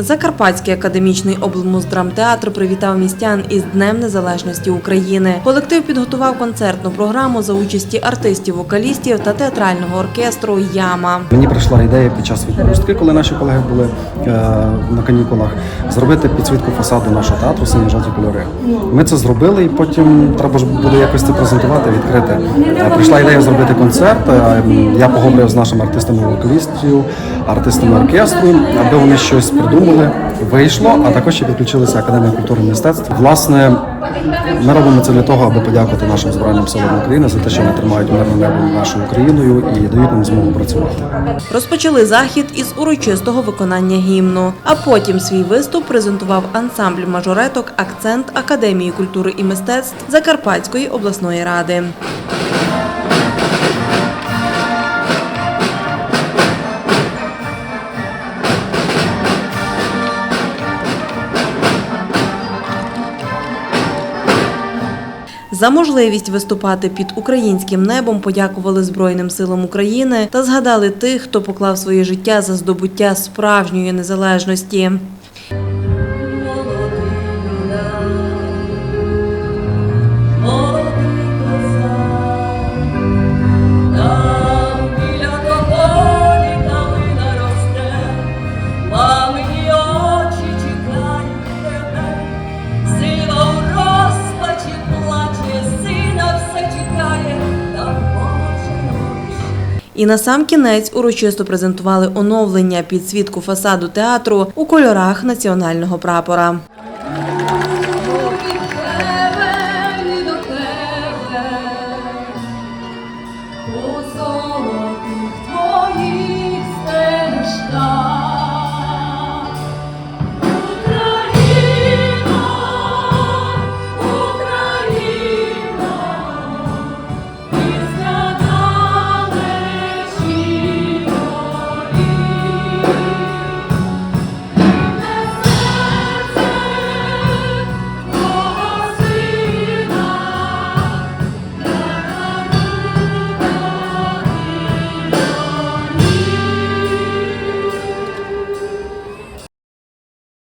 Закарпатський академічний облмуздрамтеатр привітав містян із Днем Незалежності України. Колектив підготував концертну програму за участі артистів, вокалістів та театрального оркестру Яма. Мені прийшла ідея під час відпустки, коли наші колеги були е, на канікулах, зробити підсвітку фасаду нашого театру сині кольори. Ми це зробили, і потім треба ж буде якось це презентувати, відкрити. Е, Прийшла ідея зробити концерт. е, Я поговорив з нашими артистами вокалістів, артистами оркестру, аби вони щось придумали. Вийшло, а також ще підключилися Академія культури і мистецтв. Власне, ми робимо це для того, аби подякувати нашим збройним силам України за те, що вони тримають мирне небо нашою Україною і дають нам змогу працювати. Розпочали захід із урочистого виконання гімну, а потім свій виступ презентував ансамбль мажореток Акцент Академії культури і мистецтв Закарпатської обласної ради. За можливість виступати під українським небом подякували Збройним силам України та згадали тих, хто поклав своє життя за здобуття справжньої незалежності. І на сам кінець урочисто презентували оновлення підсвітку фасаду театру у кольорах національного прапора. Твоїх